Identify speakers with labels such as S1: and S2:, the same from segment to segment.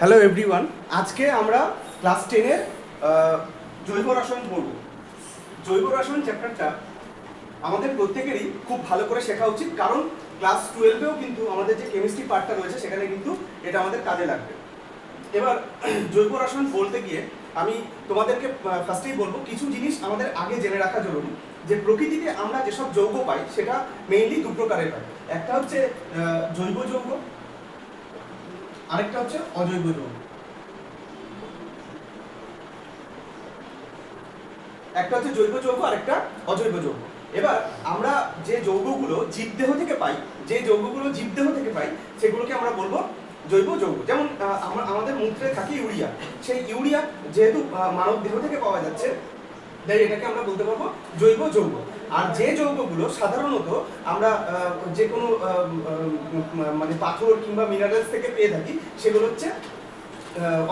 S1: Hello everyone আজকে আমরা class টেনের জৈব রসায়ন পড়ব। জৈব রসায়ন চ্যাপ্টারটা আমাদের প্রত্যেকেরই খুব ভালো করে শেখা উচিত, কারণ ক্লাস টুয়েলভেও কিন্তু আমাদের যে কেমিস্ট্রি পার্টটা রয়েছে, সেখানে কিন্তু এটা আমাদের কাজে লাগবে। এবার, জৈব রসায়ন বলতে গিয়ে আমি তোমাদেরকে ফার্স্টেই বলব, কিছু জিনিস আমাদের আগে জেনে রাখা জরুরি, যে প্রকৃতিতে আমরা যেসব যৌগ পাই, সেটা মেইনলি দু প্রকারের পাই একটা হচ্ছে জৈব যৌগ আরেকটা হচ্ছে অজৈব যৌগ একটা হচ্ছে জৈব যৌগ আর একটা অজৈব যৌগ। এবার আমরা যে যৌগগুলো জীবদেহ থেকে পাই, যে যৌগগুলো জীবদেহ থেকে পাই, সেগুলোকে আমরা বলব জৈব যৌগ। যেমন আমরা, আমাদের মূত্রে থাকে ইউরিয়া। সেই ইউরিয়া যেহেতু মানব দেহ থেকে পাওয়া যাচ্ছে, তাই এটাকে আমরা বলতে পারব জৈব যৌগ। আর যে যৌগগুলো সাধারণত আমরা যে কোনো মানে পাথর কিংবা মিনারেলস থেকে পেয়ে থাকি, সেগুলো হচ্ছে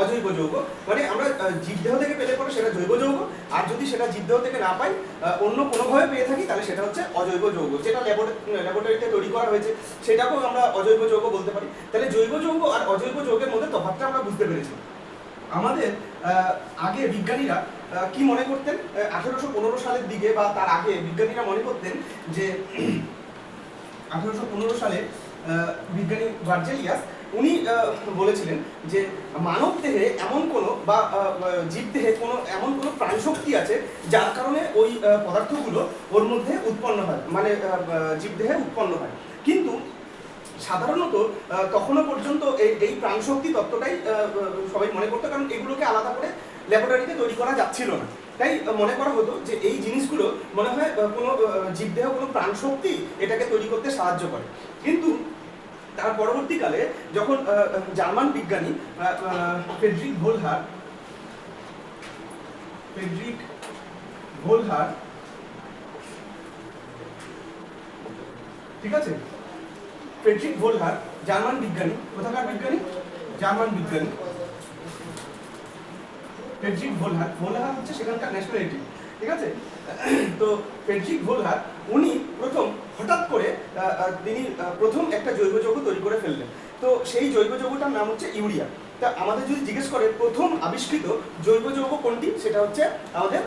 S1: অজৈব যৌগ। মানে আমরা জীবদেহ থেকে পেলে পরে সেটা জৈব যৌগ, আর যদি সেটা জীবদেহ থেকে না পাই অন্য কোনোভাবে পেয়ে থাকি, তাহলে সেটা হচ্ছে অজৈব যৌগ। যেটা ল্যাবরেটরিতে তৈরি করা হয়েছে, সেটাকেও আমরা অজৈব যৌগ বলতে পারি। তাহলে জৈব যৌগ আর অজৈব যৌগের মধ্যে তফাৎটা আমরা বুঝতে পেরেছি। আমাদের আগে বিজ্ঞানীরা কি মনে করতেন? আঠেরোশো পনেরো সালের দিকে বা তার আগে বিজ্ঞানীরা মনে করতেন যে, আঠেরোশো পনেরো সালে বিজ্ঞানী ভার্জেলিয়াস, উনি বলেছিলেন যে মানব দেহে এমন কোনো বা জীব দেহে কোনো এমন কোনো প্রাণশক্তি আছে যার কারণে ওই পদার্থগুলো ওর মধ্যে উৎপন্ন হয়। মানে জীব দেহে উৎপন্ন হয়। কিন্তু সাধারণত তখনও পর্যন্ত এই প্রাণশক্তি তত্ত্বটাই সবাই মনে করতো, কারণ এগুলোকে আলাদা করে ল্যাবরেটরিতে তৈরি করা যাচ্ছিল না। তাই মনে করা হতো যে এই জিনিসগুলো মনে হয় কোনো জীবদেহ, কোনো প্রাণশক্তি এটাকে তৈরি করতে সাহায্য করে। কিন্তু তার পরবর্তীকালে যখন জার্মান বিজ্ঞানী ফেডরিক ভোলহার ফেডরিক ভোলহার, ঠিক আছে? ফ্রেডরিক ভোলহার জার্মান বিজ্ঞানী, কোথাকার বিজ্ঞানী? জার্মান বিজ্ঞানী। ফ্রেডরিক ভোলহার ভোলহার হচ্ছে সেখানকার ন্যাশনালিটি ঠিক আছে? তো ফ্রেডরিক ভোলহার উনি প্রথম, হঠাৎ করে তিনি প্রথম একটা জৈব যৌগ তৈরি করে ফেললেন। তো সেই জৈব যৌগটার নাম হচ্ছে ইউরিয়া। তা আমাদের যদি জিজ্ঞেস করে, প্রথম আবিষ্কৃত জৈব যৌগ কোনটি? সেটা হচ্ছে আমাদের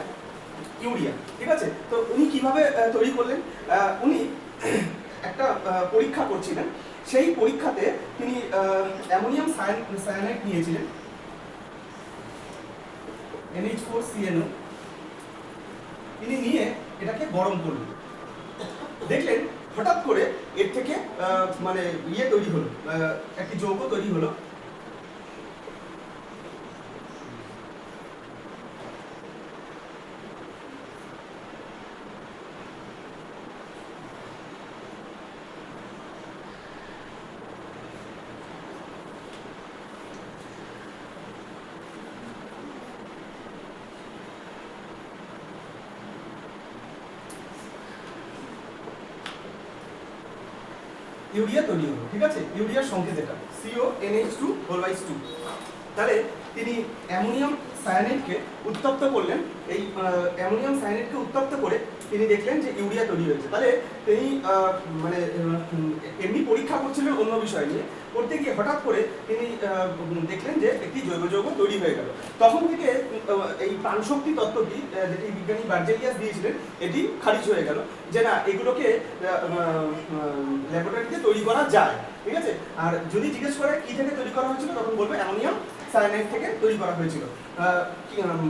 S1: ইউরিয়া, ঠিক আছে? তো উনি কীভাবে তৈরি করলেন? উনি একটা পরীক্ষা করছিলেন। সেই পরীক্ষাতে তিনি অ্যামোনিয়াম সায়ানাইড নিয়েছিলেন। এনএইচ ফোর সিএনও তিনি নিয়ে এটাকে গরম করলেন। দেখলেন, হঠাৎ করে এর থেকে মানে ইয়ে তৈরি হলো একটি যৌগ তৈরি হলো ইউরিয়া তৈরি হলো ঠিক আছে ইউরিয়ার সংকেত এটা সিও এনএইচ টু হোল বাইস টু তাহলে তিনি অ্যামোনিয়াম সায়ানাইডকে উত্তপ্ত করলেন। এই অ্যামোনিয়াম সায়ানাইডকে উত্তপ্ত করে তিনি দেখলেন যে ইউরিয়া তৈরি হয়েছে। তাহলে তিনি মানে এমনি পরীক্ষা করছিলেন অন্য বিষয় নিয়ে। করতে গিয়ে হঠাৎ করে তিনি দেখলেন যে একটি জৈব যৌগ তৈরি হয়ে গেল। তখন থেকে এই প্রাণশক্তি তত্ত্বটি যেটি বিজ্ঞানী বার্জেলিয়াস দিয়েছিলেন, এটি খারিজ হয়ে গেল যে না, এগুলোকে ল্যাবরেটরিতে তৈরি করা যায়। ঠিক আছে? আর যদি জিজ্ঞেস করে কি থেকে তৈরি করা হয়েছিল, তখন বলবে অ্যামোনিয়াম সায়ানাইড থেকে তৈরি করা হয়েছিল।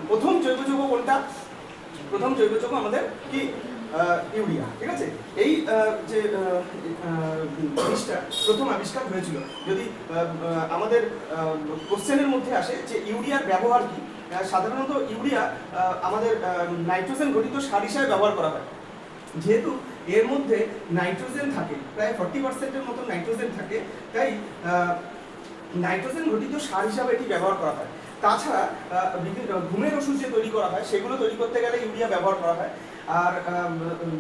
S1: প্রথম জৈব যৌগ কোনটা? প্রথম জৈব যৌগ আমাদের কি? ইউরিয়া, ঠিক আছে? এই যে জিনিসটা প্রথম আবিষ্কার হয়েছিল, যদি আমাদের কোশ্চেনের মধ্যে আসে যে ইউরিয়ার ব্যবহার কি? সাধারণত ইউরিয়া আমাদের নাইট্রোজেন ঘটিত সার হিসাবে ব্যবহার করা হয়। যেহেতু এর মধ্যে নাইট্রোজেন থাকে, প্রায় ফর্টি পার্সেন্টের মতো নাইট্রোজেন থাকে, তাই নাইট্রোজেন ঘটিত সার হিসাবে এটি ব্যবহার করা হয়। তাছাড়া বিভিন্ন ঘুমের ওষুধ যে তৈরি করা হয়, সেগুলো তৈরি করতে গেলে ইউরিয়া ব্যবহার করা হয়। আর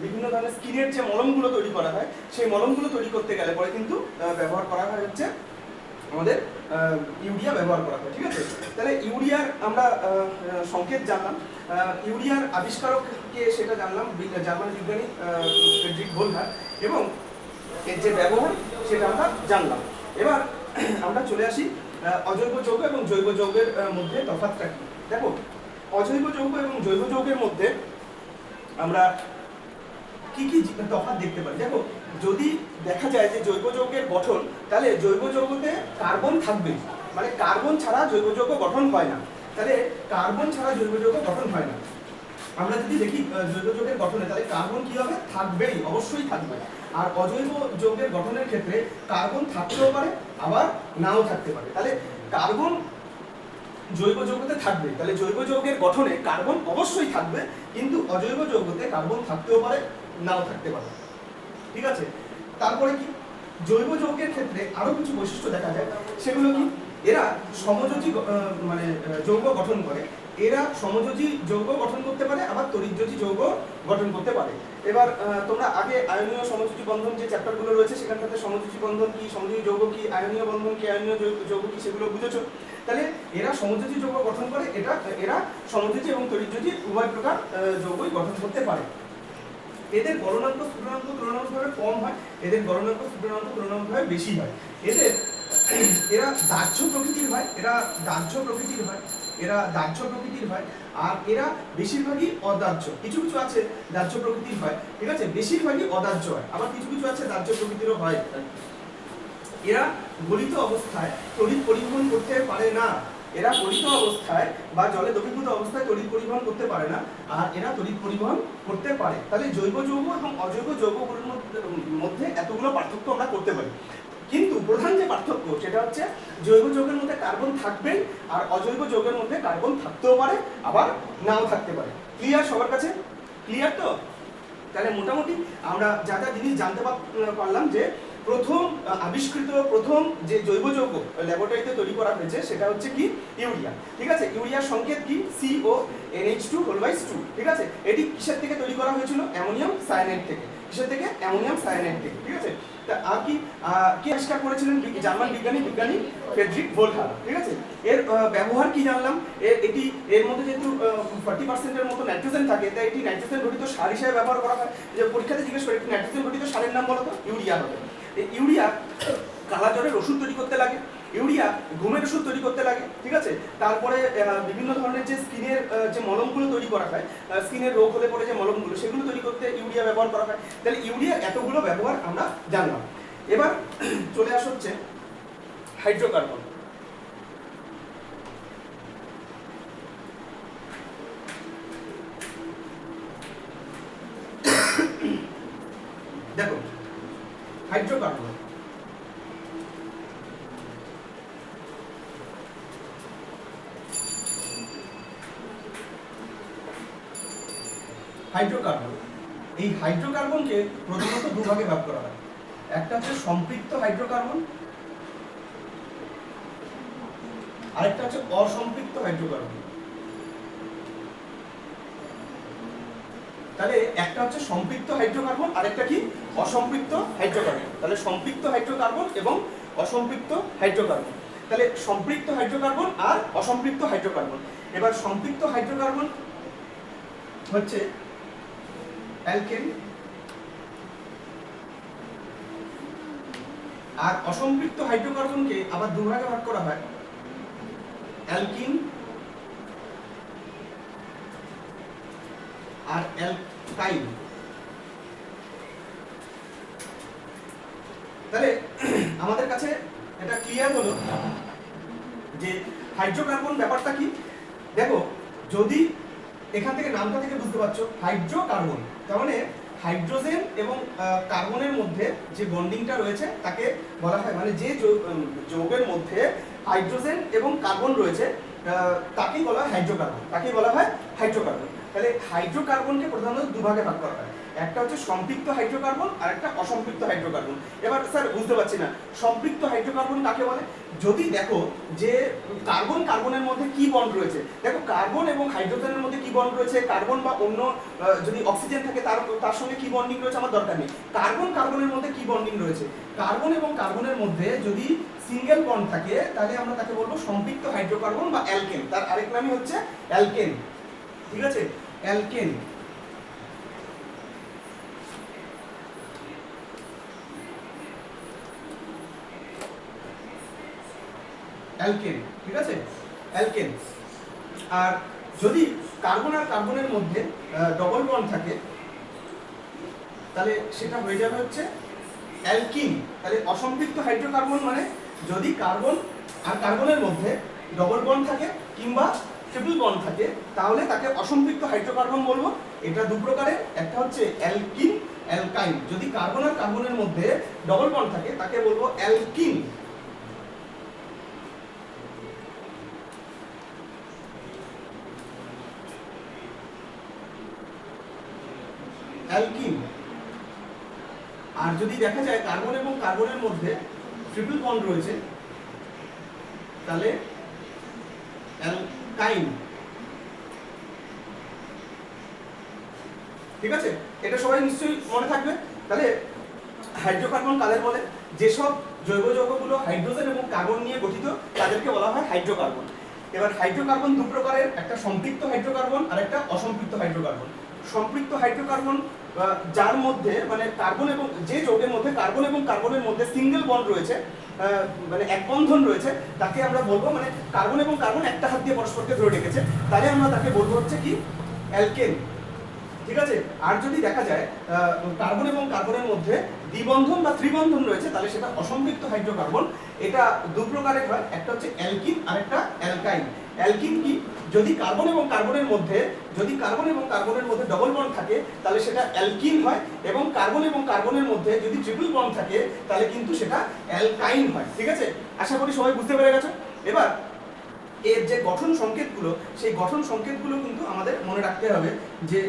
S1: বিভিন্ন ধরনের স্কিনের যে মলমগুলো তৈরি করা হয়, সেই মলমগুলো তৈরি করতে গেলে পরে কিন্তু ব্যবহার করা হয় হচ্ছে আমাদের ইউরিয়া ব্যবহার করা হয়, ঠিক আছে? তাহলে ইউরিয়ার আমরা সংকেত জানলাম। ইউরিয়ার আবিষ্কারক কে সেটা জানলাম জার্মান বিজ্ঞানী ফ্রেডরিক ভোলহার এবং এর যে ব্যবহার, সেটা আমরা জানলাম। এবার আমরা চলে আসি অজৈব যৌগ এবং জৈব যৌগের মধ্যে তফাৎটা কি দেখো, অজৈব যৌগ এবং জৈব যৌগের মধ্যে আমরা কি কি তফাৎ দেখতে পারি? দেখো, যদি দেখা যায় যে জৈব যৌগের গঠন, তাহলে জৈব যৌগতে কার্বন থাকবে। মানে কার্বন ছাড়া জৈব যৌগ গঠন হয় না। তাহলে কার্বন ছাড়া জৈব যৌগ গঠন হয় না। আমরা যদি দেখি জৈব যৌগের গঠনে তাহলে কার্বন কি হবে? থাকবেই, অবশ্যই থাকবে। আর অজৈব যৌগের গঠনের ক্ষেত্রে কার্বন থাকতেও পারে, আবার নাও থাকতে পারে। তাহলে কার্বন জৈব যৌগতে থাকবে তাহলে জৈব যৌগের গঠনে কার্বন অবশ্যই থাকবে, কিন্তু অজৈব যৌগতে কার্বন থাকতেও পারে, নাও থাকতে পারে। ঠিক আছে? তারপরে কি? জৈব যৌগের ক্ষেত্রে আরও কিছু বৈশিষ্ট্য দেখা যায়। সেগুলো কি? এরা সমযোজী মানে যৌগ গঠন করে। এরা সমযোজী যৌগ গঠন করতে পারে, আবার তড়িৎযোজী যৌগ গঠন করতে পারে। এবার তোমরা আগে আয়নীয় সমযোজী বন্ধন যে চ্যাপ্টারগুলো রয়েছে, সেখানটাতে সমযোজী বন্ধন কি, সমযোজী যৌগ কি, আয়নীয় বন্ধন কি, আয়নীয় যৌগ কি, সেগুলো বুঝেছ? তাহলে এরা সমযোজী যৌগ গঠন করে, এটা, এরা সমযোজী এবং তড়িৎযোজী উভয় প্রকার যৌগই গঠন করতে পারে। এদের গণনাঙ্ক স্ফুটনাঙ্ক তুলনামূলকভাবে কম হয়, এদের গণনাঙ্ক স্ফুটনাঙ্ক তুলনামূলকভাবে বেশি হয়। এদের এরা দাহ্য প্রকৃতির হয়, এরা দাহ্য প্রকৃতির হয়, এরা দাহ্য প্রকৃতির হয়, আর এরা বেশিরভাগই অদাহ্য। কিছু কিছু আছে দাহ্য প্রকৃতির হয়, ঠিক আছে? বেশিরভাগই অদাহ্য হয়, আবার কিছু কিছু আছে দাহ্য প্রকৃতিরও হয়। এরা গলিত অবস্থায় তড়িৎ পরিবহন করতে পারে না। এরা গলিত অবস্থায় বা জলে দ্রবীভূত অবস্থায় তড়িৎ পরিবহন করতে পারে না, আর এরা তড়িৎ পরিবহন করতে পারে। তাহলে জৈব যৌগ এবং অজৈব যৌগগুলোর মধ্যে- এতগুলো পার্থক্য আমরা করতে পারি। কিন্তু প্রধান যে পার্থক্য সেটা হচ্ছে জৈব যৌগের মধ্যে কার্বন থাকবে আর অজৈব যৌগের মধ্যে কার্বন থাকতেও পারে, আবার নাও থাকতে পারে। ক্লিয়ার সবার কাছে? ক্লিয়ার তো? তাহলে মোটামুটি আমরা যা যা জিনিস জানতে পার- পারলাম যে প্রথম আবিষ্কৃত প্রথম যে জৈব যৌগ ল্যাবরেটরিতে তৈরি করা হয়েছে সেটা হচ্ছে কি? ইউরিয়া। ঠিক আছে? ইউরিয়ার সংকেত কি? সিও এনএইচ টু হোল বাইস টু ঠিক আছে? এটি কিসের থেকে তৈরি করা হয়েছিল? অ্যামোনিয়াম সায়ানাইড থেকে। কিসের থেকে অ্যামোনিয়াম সায়ানাইড থেকে, ঠিক আছে? তা আর কি কে আবিষ্কার করেছিলেন জার্মান বিজ্ঞানী বিজ্ঞানী ফ্রেডরিক ভোলহার ঠিক আছে? এর ব্যবহার কি জানলাম? এটি, এর মধ্যে যেহেতু ফর্টি পার্সেন্টের মতো নাইট্রোজেন থাকে, তাই এটি নাইট্রোজেন ঘটিত সার হিসেবে ব্যবহার করা হয়। যে পরীক্ষাতে জিজ্ঞেস করে, নাইট্রোজেন ঘটিত সারের নাম বলো তো? ইউরিয়া হবে। ইউরিয়া কালা জ্বরের ওষুধ তৈরি করতে লাগে। ইউরিয়া ঘুমের ওষুধ তৈরি করতে লাগে, ঠিক আছে? তারপরে বিভিন্ন ধরনের যে স্কিনের যে মলমগুলো তৈরি করা হয় স্কিনের রোগ হলে পরে যে মলমগুলো, সেগুলো তৈরি করতে ইউরিয়া ব্যবহার করা হয়। তাহলে ইউরিয়া এতগুলো ব্যবহার আমরা জানলাম। এবার চলে আস হচ্ছে হাইড্রোকার্বন। দেখো, হাইড্রোকার্বন হাইড্রোকার্বন এই হাইড্রোকার্বনকে প্রধানত দুভাগে ভাগ করা হয়। একটা হচ্ছে সম্পৃক্ত হাইড্রোকার্বন আরেকটা হচ্ছে অসম্পৃক্ত হাইড্রোকার্বন তাহলে একটা হচ্ছে সম্পৃক্ত হাইড্রোকার্বন আরেকটা কি? অসম্পৃক্ত হাইড্রোকার্বন তাহলে সম্পৃক্ত হাইড্রোকার্বন এবং অসম্পৃক্ত হাইড্রোকার্বন তাহলে সম্পৃক্ত হাইড্রোকার্বন আর অসম্পৃক্ত হাইড্রোকার্বন এবার সম্পৃক্ত হাইড্রোকার্বন হচ্ছে অ্যালকেন আর অসম্পৃক্ত হাইড্রোকার্বনকে আবার দুভাগে ভাগ করা হয়। অ্যালকিন আর অ্যালকাইল তাহলে আমাদের কাছে এটা ক্লিয়ার হলো যে হাইড্রোকার্বন ব্যাপারটা কি? দেখো, যদি এখান থেকে নামটা থেকে বুঝতে পারছ, হাইড্রোকার্বন। তার মানে হাইড্রোজেন এবং কার্বনের মধ্যে যে বন্ডিংটা রয়েছে, তাকে বলা হয় মানে যে যৌগের মধ্যে হাইড্রোজেন এবং কার্বন রয়েছে তাকেই বলা হয় হাইড্রোকার্বন। তাকেই বলা হয় হাইড্রোকার্বন। তাহলে হাইড্রোকার্বনকে প্রধানত দুভাগে ভাগ করা হয়। একটা হচ্ছে সম্পৃক্ত হাইড্রোকার্বন আর একটা অসম্পৃক্ত হাইড্রোকার্বন। এবার, স্যার, বুঝতে পারছি না। সম্পৃক্ত হাইড্রোকার্বন কাকে বলে? যদি দেখো যে কার্বন, কার্বনের মধ্যে কি বন্ড রয়েছে? দেখো কার্বন এবং হাইড্রোজেনের মধ্যে কি বন্ড রয়েছে? কার্বন বা অন্য যদি অক্সিজেন থাকে তার তার সঙ্গে কি বন্ডিং রয়েছে? আমার দরকার নেই। কার্বন, কার্বনের মধ্যে কি বন্ডিং রয়েছে? কার্বন এবং কার্বনের মধ্যে যদি সিঙ্গেল বন্ড থাকে, তাহলে আমরা তাকে বলব সম্পৃক্ত হাইড্রোকার্বন বা অ্যালকেন তার আরেক নামই হচ্ছে অ্যালকেন ঠিক আছে? অ্যালকেন অ্যালকেন, ঠিক আছে? অ্যালকেন। আর যদি কার্বন আর কার্বনের মধ্যে ডবল বন্ড থাকে, তাহলে সেটা হয়ে যাবে হচ্ছে অ্যালকিন। তাহলে অসম্পৃক্ত হাইড্রোকার্বন মানে যদি কার্বন আর কার্বনের মধ্যে ডবল বন্ড থাকে কিংবা ট্রিপল বন্ড থাকে, তাহলে তাকে অসম্পৃক্ত হাইড্রোকার্বন বলব। এটা দু প্রকারের, একটা হচ্ছে অ্যালকিন, অ্যালকাইন। যদি কার্বন আর কার্বনের মধ্যে ডবল বন্ড থাকে, তাকে বলব অ্যালকিন অ্যালকিন আর যদি দেখা যায় কার্বন এবং কার্বনের মধ্যে ট্রিপল বন্ড রয়েছে, তাহলে অ্যালকাইন। ঠিক আছে? এটা সবাই নিশ্চয়ই মনে থাকবে। তাহলে হাইড্রোকার্বন কাদের বলে? যেসব জৈব যৌগগুলো হাইড্রোজেন এবং কার্বন নিয়ে গঠিত, তাদেরকে বলা হয় হাইড্রোকার্বন। এবার হাইড্রোকার্বন দু প্রকারের, একটা সম্পৃক্ত হাইড্রোকার্বন আর একটা অসম্পৃক্ত হাইড্রোকার্বন। সম্পৃক্ত হাইড্রোকার্বন যার মধ্যে মানে কার্বন এবং যে যৌগের মধ্যে কার্বন এবং কার্বনের মধ্যে সিঙ্গেল বন্ড রয়েছে মানে এক বন্ধন রয়েছে, তাকে আমরা বলব মানে কার্বন এবং কার্বন একটা হাত দিয়ে পরস্পরকে ধরে রেখেছে। তাহলে আমরা তাকে বলব হচ্ছে কি? অ্যালকেন ঠিক আছে? আর যদি দেখা যায় কার্বন এবং কার্বনের মধ্যে দ্বিবন্ধন বা ত্রিবন্ধন রয়েছে, তাহলে সেটা অসম্পৃক্ত হাইড্রোকার্বন এটা দু প্রকারের হয়, একটা হচ্ছে অ্যালকিন আর একটা অ্যালকাইন অ্যালকিন কি? যদি কার্বন এবং কার্বনের মধ্যে, যদি কার্বন এবং কার্বনের মধ্যে ডবল বন্ড থাকে, তাহলে সেটা অ্যালকিন হয় এবং কার্বন এবং কার্বনের মধ্যে যদি ট্রিপল বন্ড থাকে, তাহলে কিন্তু সেটা অ্যালকাইন হয়। ঠিক আছে? আশা করি সবাই বুঝতে পেরে গেছো? এবার, এর যে গঠন সংকেতগুলো, সেই গঠন সংকেতগুলো কিন্তু আমাদের মনে রাখতে হবে যে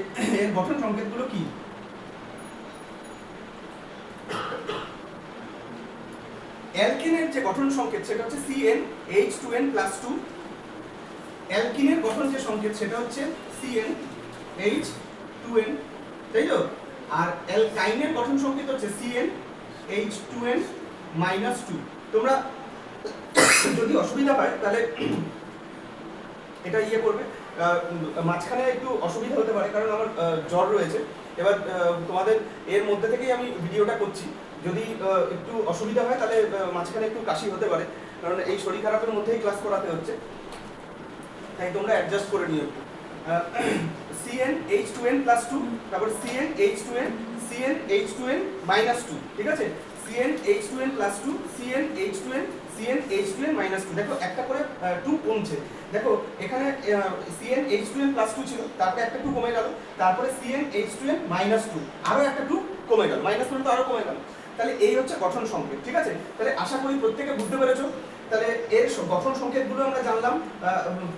S1: এর গঠন সংকেতগুলো কি? অ্যালকিনের যে গঠন সংকেত, সেটা হচ্ছে C n H two n plus two অ্যালকিনের গঠন যে সংকেত, সেটা হচ্ছে সিএন এইচ টু এন তাই তো? আর অ্যালকাইনের গঠন সংকেত হচ্ছে C n H two n minus two তোমরা যদি অসুবিধা হয় তাহলে এটা ইয়ে করবে। মাঝখানে একটু অসুবিধা হতে পারে, কারণ আমার জ্বর রয়েছে। এবার তোমাদের এর মধ্যে থেকেই আমি ভিডিওটা করছি। যদি একটু অসুবিধা হয়, তাহলে মাঝখানে একটু কাশি হতে পারে, কারণ এই শরীর খারাপের মধ্যেই ক্লাস করাতে হচ্ছে। তাই তোমরা অ্যাডজাস্ট করে নিও C N H two N plus two তারপর C N H two N C N H two N minus two ঠিক আছে? C N H two N plus two C N H two N C N H two N minus two দেখো, একটা করে two কমছে। দেখো, এখানে C N H two N plus two ছিল, তারপরে একটা টু কমে গেল, তারপরে C N H two N minus two আরও একটা টু কমে গেল মাইনাস টু তো আরও কমে গেল। তাহলে এই হচ্ছে গঠন সংকেত, ঠিক আছে? তাহলে আশা করি প্রত্যেকে বুঝতে পেরেছ। তাহলে এর গঠন সংকেতগুলো আমরা জানলাম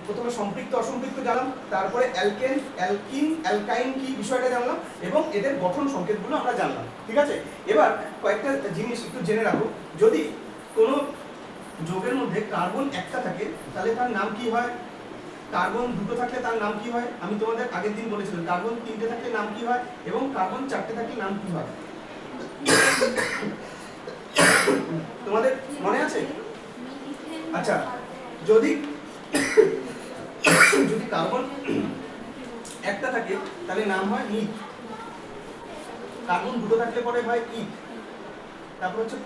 S1: প্রথমে সম্পৃক্ত, অসম্পৃক্ত জানলাম, তারপরে অ্যালকেন, অ্যালকিন, অ্যালকাইন কি বিষয়টা জানলাম, এবং এদের গঠন সংকেতগুলো আমরা জানলাম, ঠিক আছে? এবার কয়েকটা জিনিস একটু জেনে রাখো। যদি কোনো যোগের মধ্যে কার্বন একটা থাকে, তাহলে তার নাম কি হয়? কার্বন দুটো থাকলে তার নাম কি হয়? আমি তোমাদের আগের দিন বলেছিলাম, কার্বন তিনটে থাকলে নাম কি হয়? এবং কার্বন চারটে থাকলে নাম কি হয়? তোমাদের মনে আছে? আচ্ছা যদি যদি কার্বন একটা থাকে, তাহলে নাম হয় মিথ কার্বন দুটো থাকলে পরে হয় ইথ তারপর হচ্ছে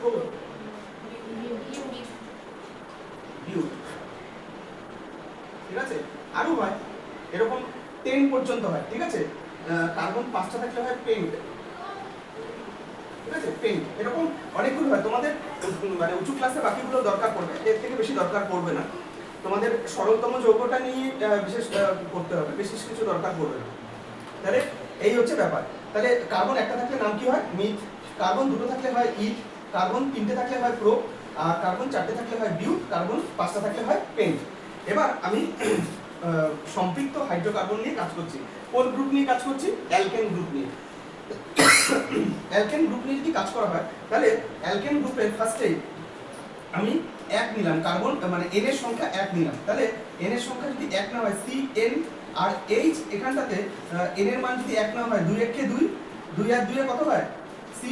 S1: বিউট ঠিক আছে? আরও হয়। এরকম টেন পর্যন্ত হয়, ঠিক আছে? কার্বন পাঁচটা থাকলে হয় পেন্ট ঠিক আছে? পেন্ট এরকম অনেকগুলো হয়। তোমাদের মানে উঁচু ক্লাসে বাকিগুলো দরকার পড়বে। এর থেকে বেশি দরকার পড়বে না। তোমাদের সরলতম যৌগটা নিয়ে বিশেষ করতে হবে। বিশেষ কিছু দরকার পড়বে না। তাহলে এই হচ্ছে ব্যাপার। তাহলে কার্বন একটা থাকলে নাম কি হয়? মিথ কার্বন দুটো থাকলে হয় ইথ কার্বন তিনটে থাকলে হয় প্রো আর কার্বন চারটে থাকলে হয় বিউট কার্বন পাঁচটা থাকলে হয় পেন্ট এবার আমি সম্পৃক্ত হাইড্রোকার্বন নিয়ে কাজ করছি। কোন গ্রুপ নিয়ে কাজ করছি? অ্যালকেন গ্রুপ নিয়ে। অ্যালকেন গ্রুপ নিয়ে যদি কাজ করা হয়, তাহলে অ্যালকেন গ্রুপের ফার্স্টেই আমি এক নিলাম কার্বন মানে এন এর সংখ্যা এক নিলাম। তাহলে এন এর সংখ্যা যদি এক না হয় সি এন আর এইচ এখানটাতে এন এর মান যদি এক না হয়, দুই একে দুই দুই আর দুই কত হয়? সি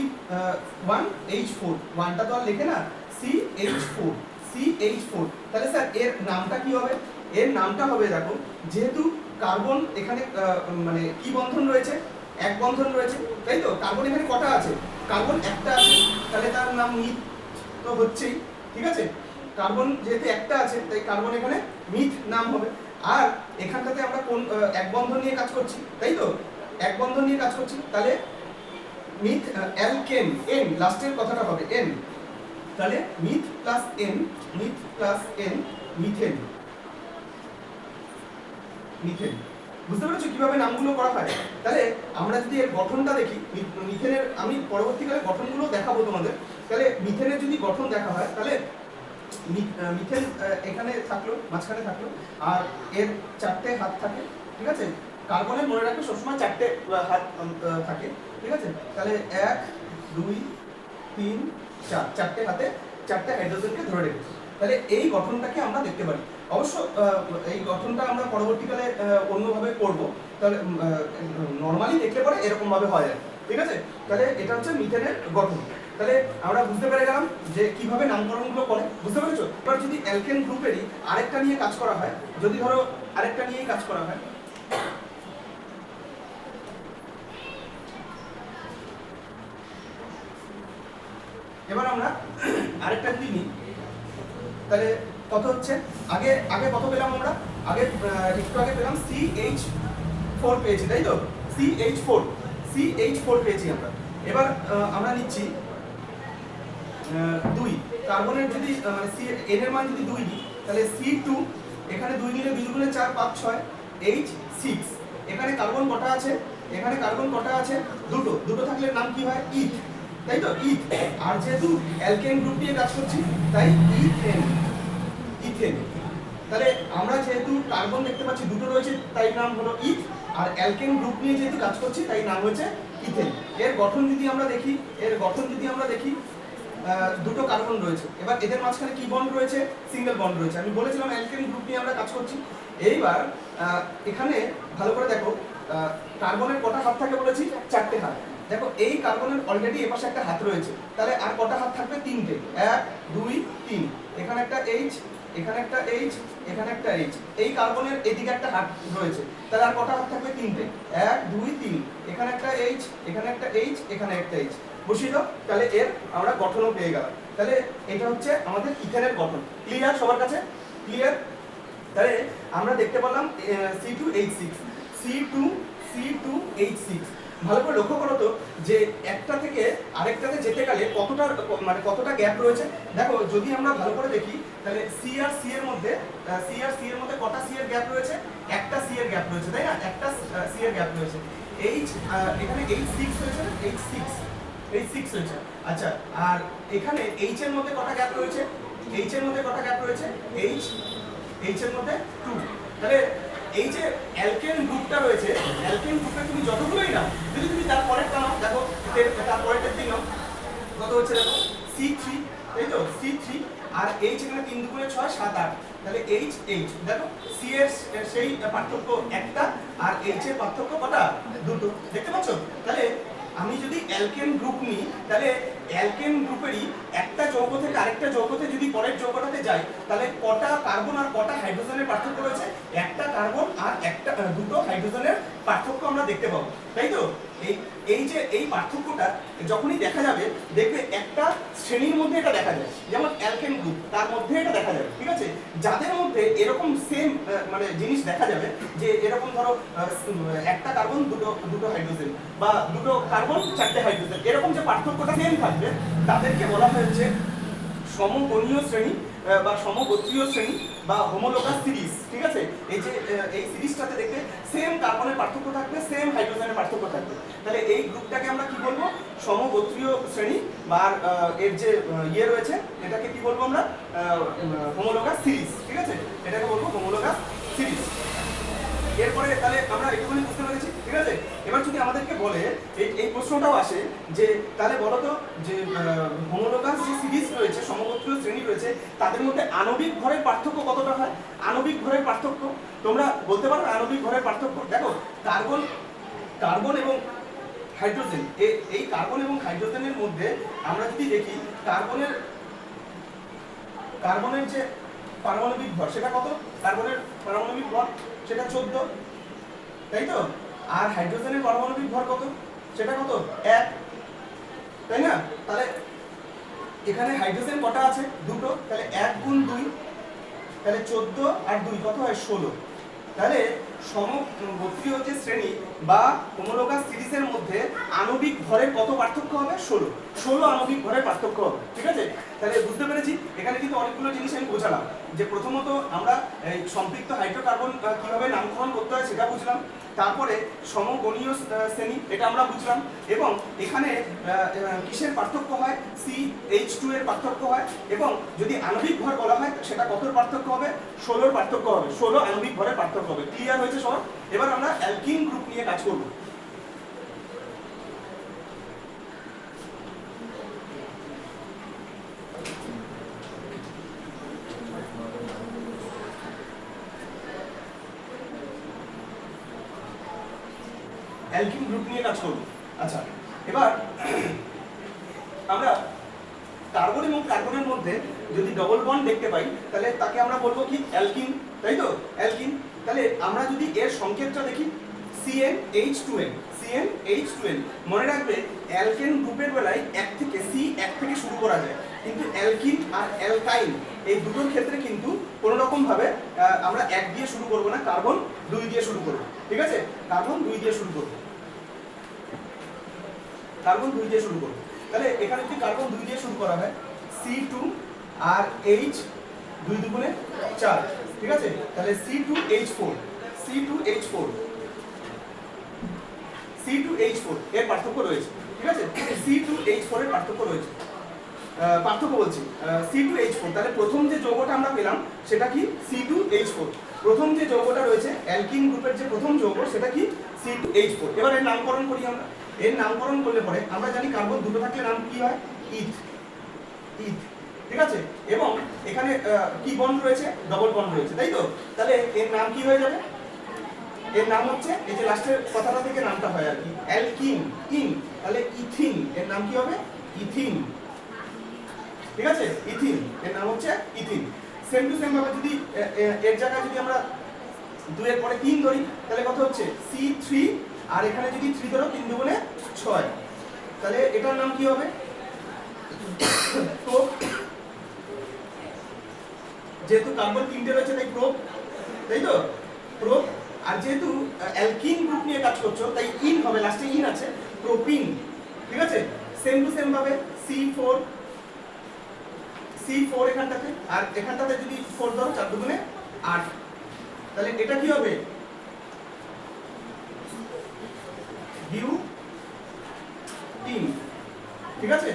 S1: ওয়ান এইচ ফোর ওয়ানটা তো আর লেখে না C H four C H four তাহলে স্যার, এর নামটা কি হবে? এর নামটা হবে, দেখো, যেহেতু কার্বন এখানে মানে কি বন্ধন রয়েছে? এক বন্ধন রয়েছে, তাই তো? কার্বন এখানে কটা আছে? কার্বন একটা আছে, তাহলে তার নাম মিথ তো হচ্ছেই, ঠিক আছে? কার্বন যেহেতু একটা আছে, তাই কার্বন এখানে মিথ নাম হবে। আর এখানটাতে আমরা কোন এক বন্ধন নিয়ে কাজ করছি, তাই তো? এক বন্ধন নিয়ে কাজ করছি, তাহলে মিথ অ্যালকেন এন লাস্টের কথাটা হবে এন তাহলে meth plus N meth plus N methane methane বুঝতে পেরেছ কীভাবে নামগুলো করা হয়? তাহলে আমরা যদি এর গঠনটা দেখি মিথেনের, আমি পরবর্তীকালে গঠনগুলো দেখাবো তোমাদের। তাহলে মিথেনের যদি গঠন দেখা হয়, তাহলে মিথেন এখানে থাকল, মাঝখানে থাকল, আর এর চারটে হাত থাকে, ঠিক আছে? কার্বনের মনে রাখবে সবসময় চারটে হাত থাকে, ঠিক আছে? তাহলে এক, দুই, তিন, চার, চারটে হাতে চারটে হাইড্রোজেনকে ধরে রেখেছে। তাহলে এই গঠনটাকে আমরা দেখতে পারি। অবশ্য এই গঠনটা আমরা পরবর্তীকালে অন্যভাবে করব। তাহলে নর্মালি দেখলে পরে এরকম ভাবে হয় আর ঠিক আছে? তাহলে এটা হচ্ছে মিথেনের গঠন। তাহলে আমরা বুঝতে পেরে গেলাম যে কীভাবে নামকরণগুলো করে। বুঝতে পেরেছ? এবার যদি অ্যালকেন গ্রুপেরই আরেকটা নিয়ে কাজ করা হয়, যদি ধরো আরেকটা নিয়েই কাজ করা হয়। এবার আমরা আরেকটা যদি তাহলে কত হচ্ছে? আগে আগে কত পেলাম আমরা? আগে একটু আগে পেলাম সি এইচ ফোর পেয়েছি, তাই তো? C H four C H four পেয়েছি আমরা। এবার আমরা নিচ্ছি দুই। কার্বনের যদি মানে সি এন এর মান যদি দুই নিই, তাহলে সি টু এখানে দুই নিলে দুই গুণে চার, পাঁচ, ছয় এইচ সিক্স এখানে কার্বন কটা আছে? এখানে কার্বন কটা আছে? দুটো। দুটো থাকলে নাম কি হয়? ইথ তাই তো? ইথ আর যেহেতু অ্যালকেন গ্রুপ নিয়ে কাজ করছি, তাই ইথ ইথেন ইথেন তাহলে আমরা যেহেতু কার্বন দেখতে পাচ্ছি, দুটো রয়েছে, তাই নাম হলো ইথ আর অ্যালকেন গ্রুপ নিয়ে যেহেতু কাজ করছি, তাই নাম হয়েছে ইথেন এর গঠন যদি আমরা দেখি, এর গঠন যদি আমরা দেখি দুটো কার্বন রয়েছে। এবার এদের মাঝখানে কি বন্ড রয়েছে? সিঙ্গেল বন্ড রয়েছে। আমি বলেছিলাম অ্যালকেন গ্রুপ নিয়ে আমরা কাজ করছি। এইবার এখানে ভালো করে দেখো কার্বনের কটা হাত থাকে বলেছি? চারটে হাত। দেখো, এই কার্বনের অলরেডি এপাশে একটা হাত রয়েছে। তাহলে আর কটা হাত থাকবে? তিনটে। এক, দুই, তিন। এখানে একটা এইচ এখানে একটা এইচ এখানে একটা এইচ এই কার্বনের এদিকে একটা হাত রয়েছে। তাহলে আর কটা হাত থাকবে? তিনটে। এক, দুই, তিন। এখানে একটা এইচ এখানে একটা এইচ এখানে একটা এইচ বসিয়ে দাও তাহলে এর আমরা গঠনও পেয়ে গেলাম। তাহলে এটা হচ্ছে আমাদের ইথেনের গঠন। ক্লিয়ার সবার কাছে? ক্লিয়ার তাহলে আমরা দেখতে পেলাম C two H six C two C two H six ভালো করে লক্ষ্য করো তো যে একটা থেকে আরেকটাতে যেতে গেলে কতটা মানে কতটা গ্যাপ রয়েছে? দেখো, যদি আমরা ভালো করে দেখি, তাহলে সি আর সি এর মধ্যে সি আর সি এর মধ্যে কটা সি এর গ্যাপ রয়েছে? একটা সি এর গ্যাপ রয়েছে, তাই না? একটা সি এর গ্যাপ রয়েছে। এইচ এখানে এইচ সিক্স রয়েছে এইচ সিক্স এইচ সিক্স রয়েছে। আচ্ছা আর এখানে এইচ এর মধ্যে কটা গ্যাপ রয়েছে? এইচ এর মধ্যে কটা গ্যাপ রয়েছে? এইচ এইচ এর মধ্যে টু তাহলে এই যে অ্যালকেন গ্রুপটা রয়েছে অ্যালকেন গ্রুপে তুমি যতগুলোই নাও, যদি তুমি তার পরেরটা নাও, দেখো তার পরেরটা দিন কত হচ্ছে দেখো? সি থ্রি তাই তো সি থ্রি আর এইচ এখানে তিন দুগুণে ছয়, সাত আট। তাহলে এইচ এইচ দেখো সি এর সেই পার্থক্য একটা, আর এইচ এর পার্থক্য কটা? দুটো। দেখতে পাচ্ছ? তাহলে আমি যদি অ্যালকেন গ্রুপ নিই, তাহলে অ্যালকেন গ্রুপেরই একটা যৌগ থেকে আরেকটা যৌগতে যদি পরের যৌগটাতে যাই, তাহলে কটা কার্বন আর কটা হাইড্রোজেনের পার্থক্য রয়েছে? একটা কার্বন আর একটা দুটো হাইড্রোজেনের পার্থক্য আমরা দেখতে পাবো। তাই তো? এই এই যে, এই পার্থক্যটা যখনই দেখা যাবে, দেখবে একটা শ্রেণির মধ্যে এটা দেখা যায়। যেমন অ্যালকেন গ্রুপ তার মধ্যে এটা দেখা যাবে, ঠিক আছে? যাদের মধ্যে এরকম সেম মানে জিনিস দেখা যাবে, যে এরকম ধরো একটা কার্বন দুটো দুটো হাইড্রোজেন বা দুটো কার্বন চারটে হাইড্রোজেন এরকম যে পার্থক্যটা সেম থাকবে, তাদেরকে বলা হয়েছে সমগণীয় শ্রেণি বা সমগোত্রীয় শ্রেণি। বা হোমোলোকাস সিরিজ ঠিক আছে? এই যে এই সিরিজটাতে দেখবে সেম কার্বনের পার্থক্য থাকবে সেম হাইড্রোজেনের পার্থক্য থাকবে। তাহলে এই গ্রুপটাকে আমরা কি বলব? সমগোত্রীয় শ্রেণি, বা এর যে ইয়ে রয়েছে, এটাকে কি বলব আমরা? হোমোলোকাস সিরিজ ঠিক আছে? এটাকে বলব হোমোলোকাস সিরিজ এরপরে তাহলে আমরা একটুখানি বুঝতে পেরেছি ঠিক আছে? এবার যদি আমাদেরকে বলে, এই এই প্রশ্নটাও আসে যে, তাহলে বলো তো যে হোমোলোগাস যে সিরিজ রয়েছে সমগোত্রীয় শ্রেণি রয়েছে, তাদের মধ্যে আণবিক ভরের পার্থক্য কতটা হয়? আণবিক ভরের পার্থক্য? তোমরা বলতে পারো আণবিক ভরের পার্থক্য? দেখো, কার্বন কার্বন এবং হাইড্রোজেন এই কার্বন এবং হাইড্রোজেনের মধ্যে আমরা যদি দেখি, কার্বনের কার্বনের যে পারমাণবিক ভর, সেটা কত? কার্বনের পারমাণবিক ভর? সেটা চোদ্দ। তাই তো? আর হাইড্রোজেনের পারমাণবিক ভর কত? সেটা কত? এক। তাই না? তাহলে এখানে হাইড্রোজেন কটা আছে? দুটো। তাহলে এক গুণ দুই। তাহলে চোদ্দ আর দুই কত হয়? ষোলো। তাহলে সমগোত্রীয় যে শ্রেণি বা হোমোলোগাস সিরিজের মধ্যে আণবিক ভরের কত পার্থক্য হবে? ষোলো। ষোলো আণবিক ভরের পার্থক্য হবে। ঠিক আছে? তাহলে বুঝতে পেরেছি। এখানে কিন্তু অনেকগুলো জিনিস আমি বোঝালাম। যে প্রথমত আমরা সম্পৃক্ত হাইড্রোকার্বন কীভাবে নামকরণ করতে হয় সেটা বুঝলাম। তারপরে সমগণীয় শ্রেণি, এটা আমরা বুঝলাম। এবং এখানে কিসের পার্থক্য হয়? সি এইচ টু এর পার্থক্য হয়। এবং যদি আণবিক ভর বলা হয়, সেটা কতর পার্থক্য হবে? ষোলোর পার্থক্য হবে। ষোলো আণবিক ভরের পার্থক্য হবে। ক্লিয়ার হয়েছে সব এবার আমরা অ্যালকিন গ্রুপ নিয়ে কাজ করব অ্যালকিন গ্রুপ নিয়ে কাজ করব আচ্ছা এবার আমরা কার্বন এবং কার্বনের মধ্যে যদি ডবল বন্ড দেখতে পাই তাহলে তাকে আমরা বলব কি? অ্যালকিন তাই তো? অ্যালকিন তাহলে আমরা যদি এর সংকেতটা দেখি C N H two N C N H two N মনে রাখবে অ্যালকেন গ্রুপের বেলায় এক থেকে সি এক থেকে শুরু করা যায় কিন্তু অ্যালকিন আর অ্যালকাইন এই দুটোর ক্ষেত্রে কিন্তু কোনো রকম ভাবে আহ, আমরা এক দিয়ে শুরু করব না কার্বন দুই দিয়ে শুরু করব ঠিক আছে? কার্বন দুই দিয়ে শুরু করব। কার্বন দুই দিয়ে শুরু করব। তাহলে এখানে যদি কার্বন দুই দিয়ে শুরু করা হয়। সি টু আর এইচ দুই দুগুণে চার, ঠিক আছে? তাহলে C two H four C two H four C two H four এর পার্থক্য রয়েছে, ঠিক আছে? সি টু এইচ ফোর এর পার্থক্য রয়েছে। পার্থক্য বলছি। সি টু এইচ ফোর তাহলে প্রথম যে যৌগটা আমরা পেলাম, সেটা কি সি টু এইচ ফোর প্রথম যে যৌগটা রয়েছে, অ্যালকিন গ্রুপের যে প্রথম যৌগ, সেটা কি সি টু এইচ ফোর এবার এর নামকরণ করি আমরা। এর নামকরণ করলে পরে আমরা জানি কার্বন দুটো থাকলে নাম কি হয়? ইথ ইথ ঠিক আছে? এবং এখানে কি বন্ড রয়েছে? ডবল বন্ড রয়েছে। তাই তো? তাহলে এর নাম কি হয়ে যাবে? এর নাম হচ্ছে, এই যে লাস্টের কথাটা থেকে নামটা হয় আর কি। Alkene, ene. তাহলে ইথিন। এর নাম কি হবে? ইথিন। ঠিক আছে? ইথিন এর নাম হচ্ছে ইথিন সেম টু সেম ভাবে যদি এর জায়গায় যদি আমরা দুয়ের পরে তিন ধরি, তাহলে কত হচ্ছে? সি থ্রি আর এখানে যদি থ্রি ধরো, তিন দুগুণে ছয়। তাহলে এটার নাম কি হবে? প্রোপ। যেহেতু কার্বন তিনটে রয়েছে, তাই প্রোপ। তাই তো? প্রোপ। আর যেহেতু অ্যালকিন গ্রুপ নিয়ে কাজ করছ, তাই ইন হবে লাস্টে ইন আছে প্রোপিন ঠিক আছে? সেম টু সেম ভাবে সি ফোর সি ফোর এখানটাতে, আর এখানটাতে যদি ফোর ধরো, চার দুগুণে আট। তাহলে এটা কি হবে? বিউ তিন। ঠিক আছে?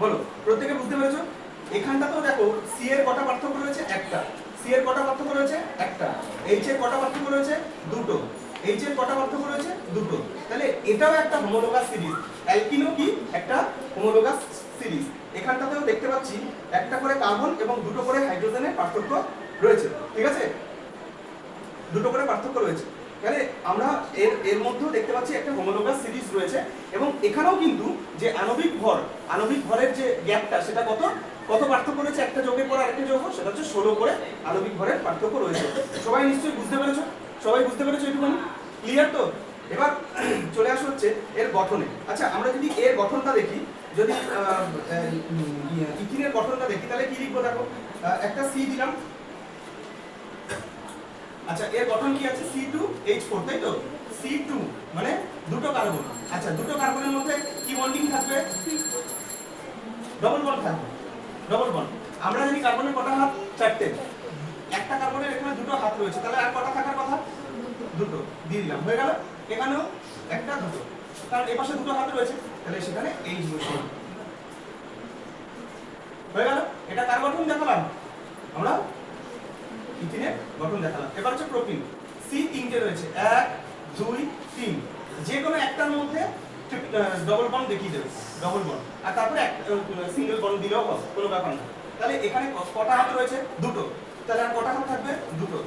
S1: বলো, প্রত্যেকে বুঝতে পেরেছ? এখানটাতেও দেখো সি এর কটা পার্থক্য রয়েছে একটা। সি এর কটা পার্থক্য রয়েছে একটা। এইচ এর কটা পার্থক্য রয়েছে দুটো। এইচ এর কটা পার্থক্য রয়েছে দুটো। তাহলে এটাও একটা হোমোলোগাস সিরিজ অ্যালকিনও কি? একটা হোমোলোগাস সিরিজ এখানটাতেও দেখতে পাচ্ছি, একটা করে কার্বন এবং দুটো করে হাইড্রোজেনের পার্থক্য রয়েছে। ঠিক আছে? দুটো করে পার্থক্য রয়েছে। তাহলে আমরা এর এর মধ্যেও দেখতে পাচ্ছি একটা হোমোলোগাস সিরিজ রয়েছে এবং এখানেও কিন্তু যে আণবিক ভর, আণবিক ভরের যে গ্যাপটা, সেটা কত? কত পার্থক্য রয়েছে? একটা যোগের পর আরেকটা যোগ সেটা হচ্ছে ষোলো করে আণবিক ভরের পার্থক্য রয়েছে। সবাই নিশ্চয়ই বুঝতে পেরেছ? সবাই বুঝতে পেরেছ এটুকুনি ক্লিয়ার তো? হচ্ছে এর গঠনে। আচ্ছা আমরা যদি এর গঠনটা দেখি, যদি ইথিনের গঠনটা দেখি, তাহলে কি লিখব দেখো? একটা সি দিলাম। আচ্ছা এর গঠন কি আছে? C2H4 তাই তো? সি টু মানে দুটো কার্বন। আচ্ছা দুটো কার্বনের মধ্যে কি বন্ডিং থাকবে? ডবল বন্ড থাকবে। ডবল বন্ড আমরা জানি কার্বনের কটা হাত? চারটে। একটা কার্বনের এখানে দুটো হাত রয়েছে, তাহলে আর কটা থাকার কথা? দুটো। দিয়ে দিলাম, হয়ে গেল? এখানেও একটা দুটো। কারণ এ পাশে দুটো হাত রয়েছে। তাহলে সেখানে এই বসিয়ে হয়ে গেল? এটা কার গঠন দেখালাম? আমরা ইথিনের গঠন দেখালাম। এবার হচ্ছে প্রোপিন। সি তিনটে রয়েছে। এক, দুই, তিন। যে কোনো একটার মধ্যে ডবল বন্ড দেখিয়ে দেবে। ডবল বন্ড আর তারপরে সিঙ্গেল বন্ড দিলেও হবে, কোনো ব্যাপার না। তাহলে এখানে কটা হাত রয়েছে? দুটো। তাহলে আর কটা হাত থাকবে? দুটো।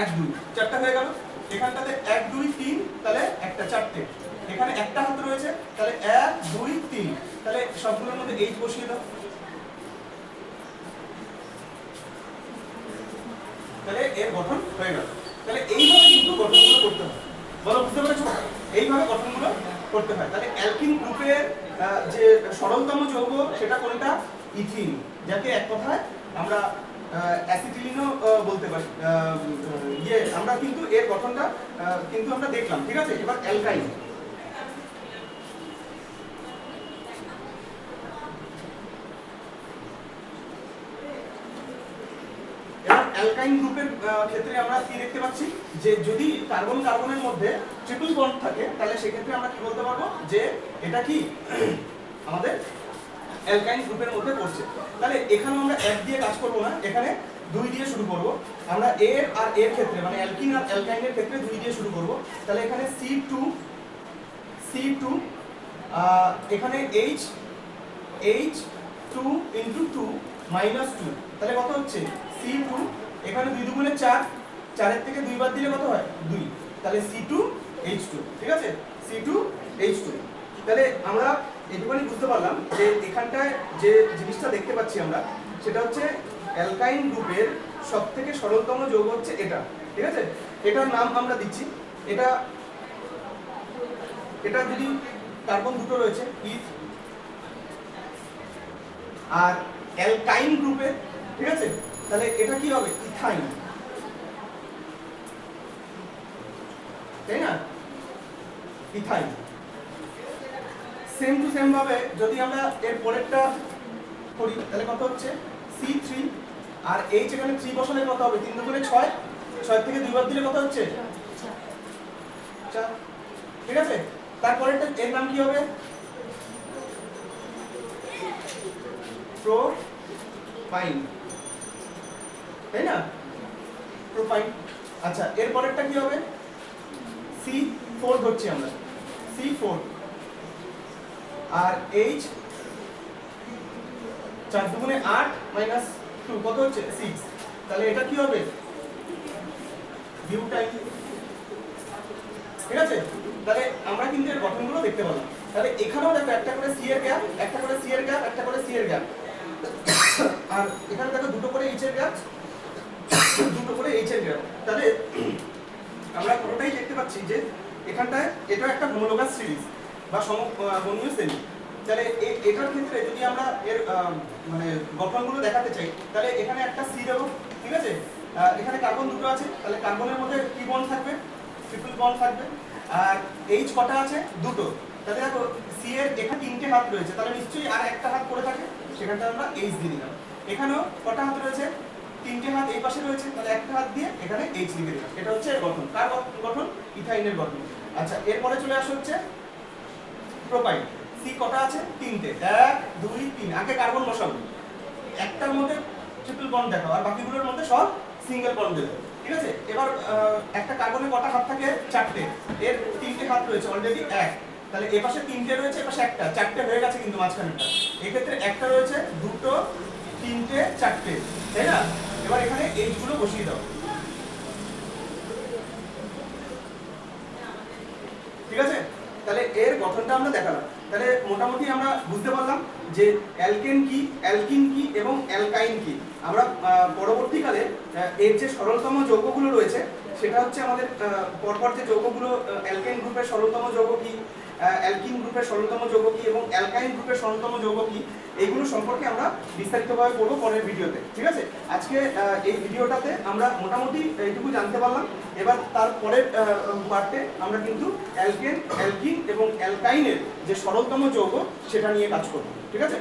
S1: এক, দুই। চারটা হয়ে গেল। এখানটাতে এক, দুই, তিন, তাহলে একটা চারটে। এখানে একটা হাত রয়েছে, তাহলে এক, দুই, তিন। তাহলে সবগুলোর মধ্যে এইচ বসিয়ে দাও। তাহলে এর গঠন হয়ে গেল। তাহলে এইভাবে কিন্তু গঠনগুলো করতে হবে বলো, বুঝতে পেরেছ? এইভাবে গঠনগুলো করতে হয়। তাহলে অ্যালকিন গ্রুপের যে সরলতম যৌগ, সেটা কোনটা? ইথিন। যাকে এক কথায় আমরা অ্যাসিটিলিনও বলতে পারি। ইয়ে আমরা কিন্তু এর গঠনটা কিন্তু আমরা দেখলাম, ঠিক আছে? এবার অ্যালকাইন অ্যালকাইন গ্রুপের ক্ষেত্রে আমরা কি দেখতে পাচ্ছি? যে যদি কার্বন কার্বনের মধ্যে ট্রিপল বন্ড থাকে, তাহলে সেক্ষেত্রে আমরা কি বলতে পারব? যে এটা কি? আমাদের অ্যালকাইন গ্রুপের মধ্যে পড়ছে। তাহলে এখানে আমরা এক দিয়ে কাজ করব না, এখানে দুই দিয়ে শুরু করব। আমরা এর আর এর ক্ষেত্রে মানে অ্যালকিন আর অ্যালকাইনের ক্ষেত্রে দুই দিয়ে শুরু করব। তাহলে এখানে সি টু সি টু এখানে H H two into two minus two তাহলে কত হচ্ছে? সি টু এখানে দুই দুগুণে চার, চারের থেকে দুই বাদ দিলে কত হয়? দুই। তাহলে সি টু এইচ টু ঠিক আছে? সি টু এইচ টু তাহলে আমরা এটুখানি বুঝতে পারলাম যে এখানটায় যে জিনিসটা দেখতে পাচ্ছি আমরা, সেটা হচ্ছে অ্যালকাইন গ্রুপের সব থেকে সরলতম যৌগ হচ্ছে এটা, ঠিক আছে? এটার নাম আমরা দিচ্ছি। এটা এটা যদি কার্বন দুটো রয়েছে ইথ আর অ্যালকাইন গ্রুপে ঠিক আছে? তাহলে এটা কি হবে? ইথাইন। তাই না? ইথাইন। সেম টু সেম ভাবে যদি আমরা এর পরেরটা করি, তাহলে কত হচ্ছে? সি থ্রি আর এইচ এখানে থ্রি বসালে কত হবে, তিন দুগুণে ছয় ছয় থেকে দুইবার দিলে কত হচ্ছে? চার। ঠিক আছে? তারপরেরটা এর নাম কি হবে? প্রোপাইন তাই না? প্রোপাইন আচ্ছা এর পরেরটা কি হবে? সি ফোর ধরছি আমরা। সি ফোর আর এইচ চার দুগুণে আট মাইনাস টু কত হচ্ছে? সিক্স তাহলে এটা কি হবে? বিউটাইন ঠিক আছে? তাহলে আমরা কিন্তু এর গঠনগুলো দেখতে পেলাম তাহলে এখানেও দেখো একটা করে সি এর গ্যাপ একটা করে সি এর গ্যাপ একটা করে সি এর গ্যাপ আর এখানে দেখো দুটো করে এইচ এর গ্যাপ দুটো করে এইচ এর গ্যাপ তাহলে আমরা পুরোটাই দেখতে পাচ্ছি যে এখানটায় এটা একটা হোমোলোগাস সিরিজ বা সমবর্ণীয় শ্রেণি তাহলে এটার ক্ষেত্রে যদি আমরা এর মানে গঠনগুলো দেখাতে চাই, তাহলে এখানে একটা সি দেবো, ঠিক আছে? এখানে কার্বন দুটো আছে, তাহলে কার্বনের মধ্যে কি বন্ড থাকবে? ট্রিপল বন্ড থাকবে। আর এইচ কটা আছে? দুটো। তাহলে দেখো সি এর এখানে তিনটে হাত রয়েছে, তাহলে নিশ্চয়ই আর একটা হাত পড়ে থাকে সেখানটা আমরা এইচ দিয়ে দিলাম। এখানেও কটা হাত রয়েছে? তিনটে হাত এই পাশে রয়েছে, তাহলে একটা হাত দিয়ে এখানে এইচ লিখে দিলাম। এটা হচ্ছে গঠন। কার গঠন? ইথাইনের গঠন। আচ্ছা এরপরে চলে আসে হচ্ছে প্রোপাইন সি কটা আছে? তিনটে। এক, দুই, তিন। আগে কার্বন বসাবো। একটার মধ্যে ট্রিপল বন্ড দেখাও, আর বাকিগুলোর মধ্যে সব সিঙ্গেল বন্ড দেবে। ঠিক আছে? এবার একটা কার্বনে কটা হাত থাকে? চারটে। এর তিনটে হাত রয়েছে অলরেডি এক। তাহলে এ পাশে তিনটে রয়েছে, এ পাশে একটা। চারটে হয়ে গেছে কিন্তু মাঝখানেরটা। এক্ষেত্রে একটা রয়েছে, দুটো, তিনটে, চারটে। তাই না? এবার এখানে এইচগুলো বসিয়ে দাও। ঠিক আছে? তাহলে এর গঠনটা আমরা দেখালাম। তাহলে মোটামুটি আমরা বুঝতে পারলাম যে অ্যালকেন কি, অ্যালকিন কি এবং অ্যালকাইন কি। আমরা পরবর্তীকালে এর যে সরলতম যৌগগুলো রয়েছে, সেটা হচ্ছে আমাদের পরপর যে যৌগগুলো অ্যালকেন গ্রুপের সরলতম যৌগ কি অ্যালকিন গ্রুপের সরলতম যৌগ কি এবং অ্যালকাইন গ্রুপের সরলতম যৌগ কি? এইগুলো সম্পর্কে আমরা বিস্তারিতভাবে পড়ব পরের ভিডিওতে, ঠিক আছে? আজকে এই ভিডিওটাতে আমরা মোটামুটি এইটুকু জানতে পারলাম। এবার তার পরের পার্টে আমরা কিন্তু অ্যালকেন অ্যালকিন এবং অ্যালকাইনের যে সরলতম যৌগ, সেটা নিয়ে কাজ করব, ঠিক আছে?